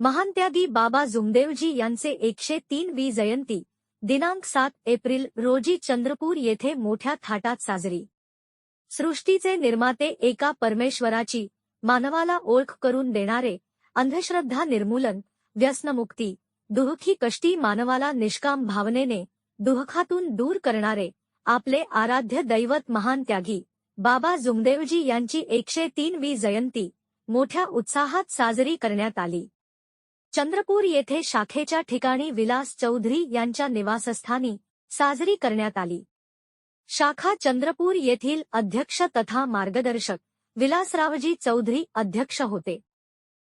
महानत्यागी बाबा जुमदेवजी यांचे एकशे तीन वी जयंती दिनांक सात एप्रिल रोजी चंद्रपूर येथे मोठ्या थाटात साजरी. सृष्टीचे निर्माते एका परमेश्वराची मानवाला ओळख करून देणारे अंधश्रद्धा निर्मूलन व्यसनमुक्ती दुःखी कष्टी मानवाला निष्काम भावनेने दुःखातून दूर करणारे आपले आराध्य दैवत महान त्यागी बाबा जुमदेवजी यांची एकशे तीन वी जयंती मोठ्या उत्साहात साजरी करण्यात आली. चंद्रपूर येथे शाखेच्या ठिकाणी विलास चौधरी यांच्या निवासस्थानी साजरी करण्यात आली. शाखा चंद्रपूर येथील अध्यक्ष तथा मार्गदर्शक विलासरावजी चौधरी अध्यक्ष होते.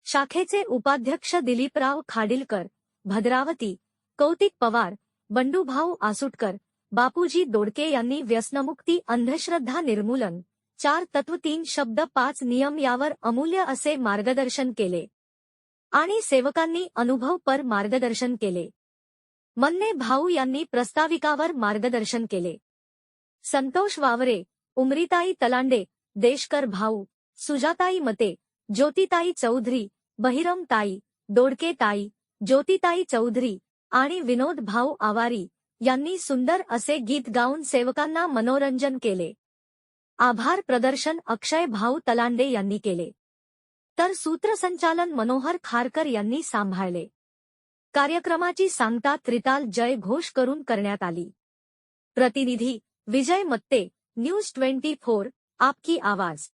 शाखेचे उपाध्यक्ष दिलीपराव खाडिलकर भद्रावती कौतिक पवार बंडूभाऊ आसुटकर बापूजी दोडके यांनी व्यसनमुक्ती अंधश्रद्धा निर्मूलन चार तत्व तीन शब्द पाच नियम यावर अमूल्य असे मार्गदर्शन केले. आणि सेवकांनी अनुभवपर मार्गदर्शन केले. मन्ने भाऊ यांनी प्रस्ताविकावर मार्गदर्शन केले. संतोष वावरे उमरीताई तलांडे देशकर भाऊ सुजाताई मते ज्योतिताई चौधरी बहिरमताई दोडकेताई ज्योतिताई चौधरी आणि विनोद भाऊ आवारी यांनी सुंदर असे गीत गाऊन सेवकांना मनोरंजन केले. आभार प्रदर्शन अक्षय भाऊ तलांडे यांनी केले. तर सूत्रसंचालन मनोहर खारकर यांनी सांभाळले. कार्यक्रमाची सांगता त्रिताल जय घोष करून करण्यात आली. प्रतिनिधी Vijay Matte news twenty four आपकी आवाज.